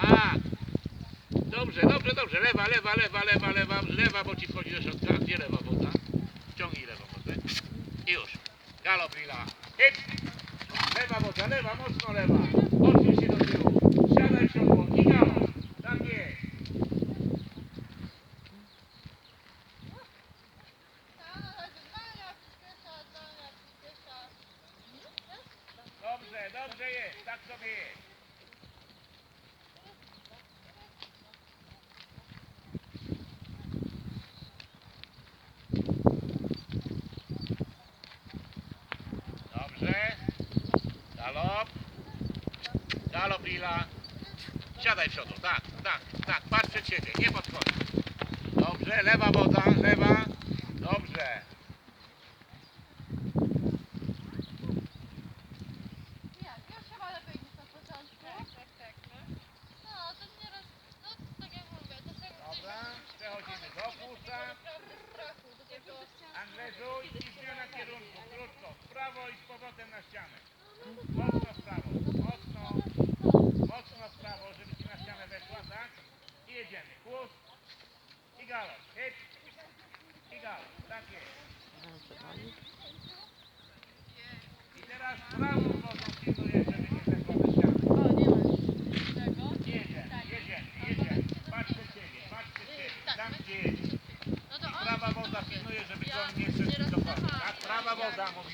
Tak. Dobrze, dobrze, dobrze. Lewa, lewa, lewa, lewa, lewa, lewa, bo ci wchodzi do środka. Gdzie lewa woda? Ciągnij lewą wodę. I już. Galop lila. Hip. Lewa woda, lewa, mocno lewa. Odwróć się do tyłu. Siadaj w siodło i galop. Tak jest. Dobrze, dobrze jest. Tak sobie jest. Galop. Galop lila. Siadaj w przodu. Tak, tak, tak. Patrz przed siebie. Nie podchodź. Dobrze. Lewa woda. Lewa. Dobrze. Tak, tak, tak. No, no tak tak. Andrzeju i zmiana kierunku. Krótko. W prawo i z powrotem na ścianę. Mocno w prawo, mocno, mocno w prawo, żeby ci na ścianę weszła, tak? I jedziemy. Chłód i galop. Hit. Tak jest. I teraz prawą wodą pilnujesz, żeby nie weszła na ścianę. Jedziemy, jedziemy, jedziemy. Patrz siebie, patrz siebie, tam gdzie jedziesz. I prawa woda pilnuje, żeby to nie wszedł do końca. Tak, prawa woda, mówiłem.